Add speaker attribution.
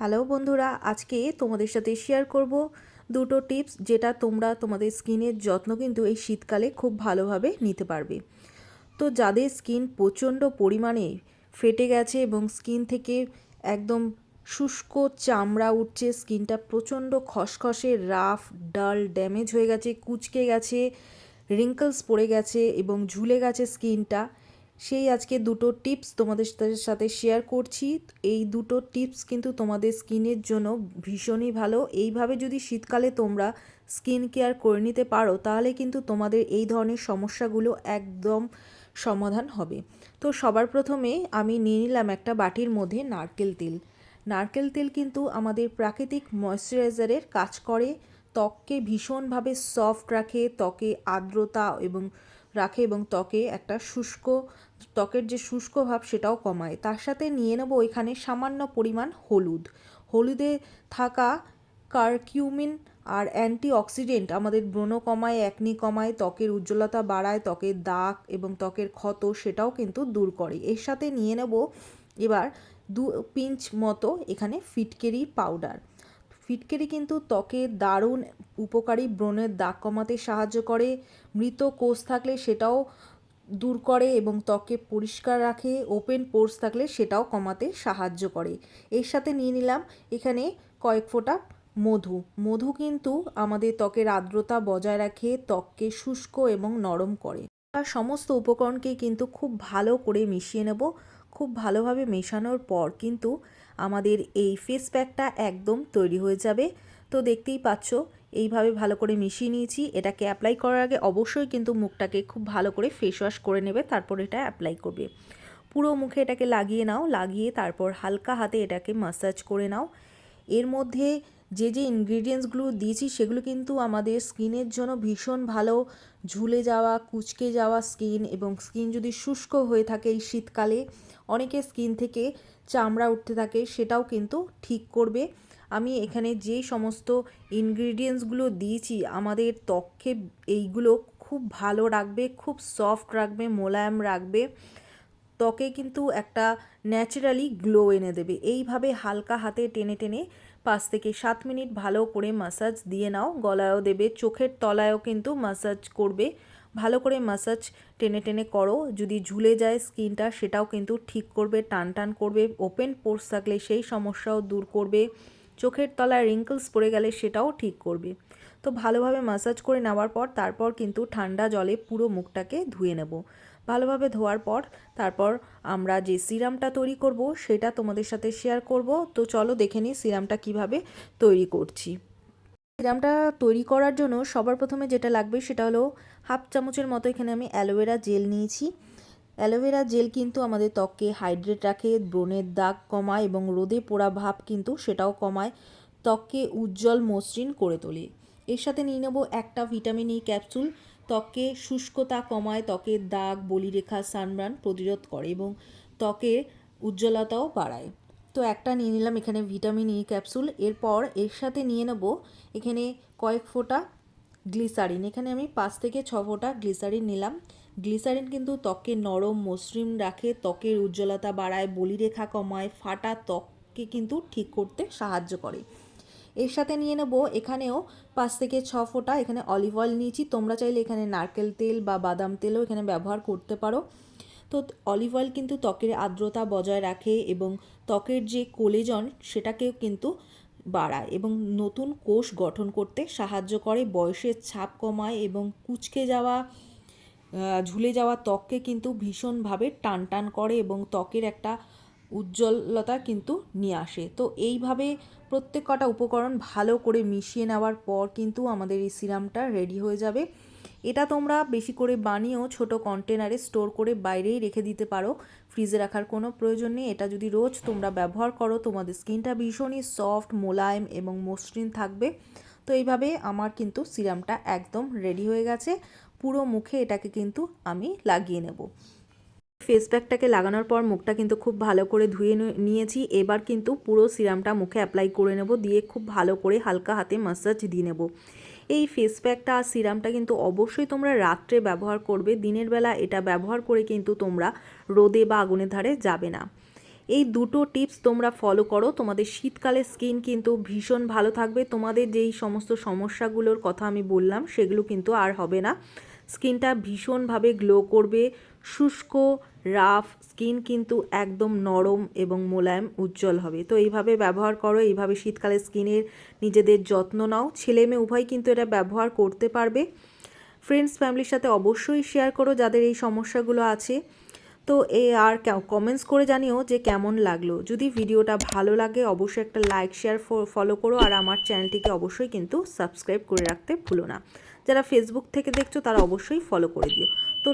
Speaker 1: Hello বন্ধুরা, আজকে তোমাদের সাথে শেয়ার করব দুটো টিপস যেটা তোমরা তোমাদের স্কিনের যত্ন কিন্তু এই শীতকালে খুব ভালোভাবে নিতে পারবে। তো যাদের স্কিন প্রচণ্ড পরিমাণে ফেটে গেছে এবং স্কিন থেকে একদম শুষ্ক চামড়া উঠছে স্কিনটা প্রচণ্ড খসখসে রাফ ডাল ড্যামেজ হয়ে গেছে, কুচকে গেছে রিঙ্কলস পড়ে গেছে এবং ঝুলে গেছে স্কিনটা সেই আজকে দুটো টিপস তোমাদের সাথে- শেয়ার করছি। এই দুটো টিপস কিন্তু তোমাদের স্কিনের জন্য ভীষণই ভালো। এইভাবে যদি শীতকালে তোমরা স্কিন কেয়ার করে নিতে পারো, তাহলে কিন্তু তোমাদের এই ধরনের সমস্যাগুলো একদম সমাধান হবে। তো সবার প্রথমে আমি নিয়ে নিলাম একটা বাটির মধ্যে নারকেল তেল। নারকেল তেল কিন্তু আমাদের প্রাকৃতিক ময়শ্চারাইজারের কাজ করে। ত্বককে ভীষণভাবে সফট রাখে, ত্বকে আর্দ্রতা এবং রাখে এবং ত্বকে একটা শুষ্ক, ত্বকের যে শুষ্ক ভাব সেটাও কমায়। তার সাথে নিয়ে নেব এখানে সামান্য পরিমাণ হলুদ। হলুদে থাকা কারকিউমিন আর অ্যান্টি অক্সিডেন্ট আমাদের ব্রণ কমায় একনি কমায়, ত্বকের উজ্জ্বলতা বাড়ায়, ত্বকের দাগ এবং ত্বকের ক্ষত সেটাও কিন্তু দূর করে। এর সাথে নিয়ে নেব এবার দু পিঞ্চ মতো এখানে ফিটকেরি পাউডার। ফিটকেরি কিন্তু ত্বকে দারুণ উপকারী, ব্রণের দাগ কমাতে সাহায্য করে। মৃত কোষ থাকলে সেটাও দূর করে এবং ত্বকে পরিষ্কার রাখে। ওপেন পোর্স থাকলে সেটাও কমাতে সাহায্য করে। এর সাথে নিয়ে নিলাম এখানে কয়েক ফোঁটা মধু। মধু কিন্তু আমাদের ত্বকের আর্দ্রতা বজায় রাখে, ত্বককে শুষ্ক এবং নরম করে। আর সমস্ত উপকরণকে কিন্তু খুব ভালো করে মিশিয়ে নেব। খুব ভালোভাবে মেশানোর পর কিন্তু আমাদের এই ফেস প্যাকটা একদম তৈরি হয়ে যাবে। তো দেখতেই পাচ্ছ, এইভাবে ভালো করে মিশিয়ে নিয়েছি। এটাকে অ্যাপ্লাই করার আগে অবশ্যই কিন্তু মুখটাকে খুব ভালো করে ফেস ওয়াশ করে নেবে, তারপর এটা অ্যাপ্লাই করবে। পুরো মুখে এটাকে লাগিয়ে নাও, লাগিয়ে তারপর হালকা হাতে এটাকে মাসাজ করে নাও। এর মধ্যে যে যে ইনগ্রিডিয়েন্টসগুলো দিয়েছি, সেগুলো কিন্তু আমাদের স্কিনের জন্য ভীষণ ভালো। ঝুলে যাওয়া, কুচকে যাওয়া স্কিন এবং স্কিন যদি শুষ্ক হয়ে থাকে এই শীতকালে, অনেকে স্কিন থেকে চামড়া উঠতে থাকে, সেটাও কিন্তু ঠিক করবে। আমি এখানে যে সমস্ত ইনগ্রিডিয়েন্টসগুলো দিয়েছি, আমাদের ত্বককে এইগুলো খুব ভালো রাখবে, খুব সফট রাখবে, মোলায়েম রাখবে। ত্বকে কিন্তু একটা ন্যাচারালি গ্লো এনে দেবে। এইভাবে হালকা হাতে টেনে টেনে পাঁচ থেকে সাত মিনিট ভালো করে মাসাজ দিয়ে নাও। গলায়ও দেবে, চোখের তলায়ও কিন্তু মাসাজ করবে। ভালো করে মাসাজ টেনে টেনে করো। যদি ঝুলে যায় স্কিনটা, সেটাও কিন্তু ঠিক করবে, টান টান করবে। ওপেন পোর্স থাকলে সেই সমস্যাও দূর করবে। চোখের তলায় রিঙ্কলস পড়ে গেলে সেটাও ঠিক করবে। তো ভালোভাবে মাসাজ করে নেওয়ার পর, তারপর কিন্তু ঠান্ডা জলে পুরো মুখটাকে ধুয়ে নেব। ভালোভাবে ধোয়ার পর তারপর আমরা যে সিরামটা তৈরি করব সেটা তোমাদের সাথে শেয়ার করব। তো চলো দেখে নিই সিরামটা কীভাবে তৈরি করছি। সিরামটা তৈরি করার জন্য সবার প্রথমে যেটা লাগবে সেটা হলো হাফ চামচের মতো এখানে আমি অ্যালোভেরা জেল নিয়েছি। অ্যালোভেরা জেল কিন্তু আমাদের ত্বককে হাইড্রেট রাখে, ব্রণের দাগ কমায় এবং রোদে পোড়া ভাব কিন্তু সেটাও কমায়, ত্বককে উজ্জ্বল মসৃণ করে তোলে। এর সাথে নিয়ে নেব একটা ভিটামিন ই ক্যাপসুল ত্বকে শুষ্কতা কমায়, ত্বকের দাগ, বলিরেখা, সানব্রান প্রতিরোধ করে এবং ত্বকের উজ্জ্বলতাও বাড়ায়। তো একটা নিয়ে নিলাম এখানে ভিটামিন ই ক্যাপসুল। এরপর এর সাথে নিয়ে নেব এখানে কয়েক ফোঁটা গ্লিসারিন। এখানে আমি পাঁচ থেকে ছ ফোঁটা গ্লিসারিন নিলাম। গ্লিসারিন কিন্তু ত্বককে নরম, মসৃণ রাখে, ত্বকের উজ্জ্বলতা বাড়ায়, বলিরেখা কমায়, ফাটা ত্বককে কিন্তু ঠিক করতে সাহায্য করে। এর সাথে নিয়ে নেব এখানেও পাঁচ থেকে ছ ফোঁটা, এখানে অলিভ অয়েল নিয়েছি। তোমরা চাইলে এখানে নারকেল তেল বা বাদাম তেলও এখানে ব্যবহার করতে পারো। তো অলিভ অয়েল কিন্তু ত্বকের আর্দ্রতা বজায় রাখে এবং ত্বকের যে কোলেজন সেটাকেও কিন্তু বাড়ায় এবং নতুন কোষ গঠন করতে সাহায্য করে। বয়সের ছাপ কমায় এবং কুচকে যাওয়া ঝুলে যাওয়া ত্বককে কিন্তু ভীষণভাবে টান টান করে এবং ত্বকের একটা উজ্জ্বলতা কিন্তু নিয়ে আসে। তো এইভাবে প্রত্যেক কটা উপকরণ ভালো করে মিশিয়ে নেওয়ার পর কিন্তু আমাদের এই সিরামটা রেডি হয়ে যাবে। এটা তোমরা বেশি করে বানিয়েও ছোট কন্টেনারে স্টোর করে বাইরেই রেখে দিতে পারো। ফ্রিজে রাখার কোনো প্রয়োজন নেই। এটা যদি রোজ তোমরা ব্যবহার করো, তোমাদের স্কিনটা ভীষণই সফট মোলায়েম এবং মসৃণ থাকবে। তো এইভাবে আমার কিন্তু সিরামটা একদম রেডি হয়ে গেছে। পুরো মুখে এটাকে কিন্তু আমি লাগিয়ে নেব। ফেস প্যাকটাকে লাগানোর পর মুখটা কিন্তু খুব ভালো করে ধুয়ে নিয়েছি। এবার কিন্তু পুরো সিরামটা মুখে অ্যাপ্লাই করে নেব। দিয়ে খুব ভালো করে হালকা হাতে মাসাজ দিয়ে নেব। এই ফেস প্যাকটা আর সিরামটা কিন্তু অবশ্যই তোমরা রাত্রে ব্যবহার করবে। দিনের বেলা এটা ব্যবহার করে কিন্তু তোমরা রোদে বা আগুনের ধারে যাবে না। এই দুটো টিপস তোমরা ফলো করো। তোমাদের শীতকালে স্কিন কিন্তু ভীষণ ভালো থাকবে। তোমাদের যেই সমস্ত সমস্যাগুলোর কথা আমি বললাম, সেগুলো কিন্তু আর হবে না। স্কিনটা ভীষণভাবে গ্লো করবে। শুষ্ক রাফ স্কিন কিন্তু একদম নরম এবং মোলায়েম উজ্জ্বল হবে। তো এইভাবে ব্যবহার করো, এইভাবে শীতকালে স্কিনের নিজেদের যত্ন নাও। ছেলে মেয়ে উভয় কিন্তু এটা ব্যবহার করতে পারবে। ফ্রেন্ডস ফ্যামিলির সাথে অবশ্যই শেয়ার করো যাদের এই সমস্যাগুলো আছে। তো এ আর কমেন্টস করে জানিও যে কেমন লাগল। যদি ভিডিওটা ভালো লাগে, অবশ্যই একটা লাইক শেয়ার ফলো করো। আর আমার চ্যানেলটিকে অবশ্যই কিন্তু সাবস্ক্রাইব করে রাখতে ভুলো না। যারা ফেসবুক থেকে দেখছ তারা অবশ্যই ফলো করে দিও। তো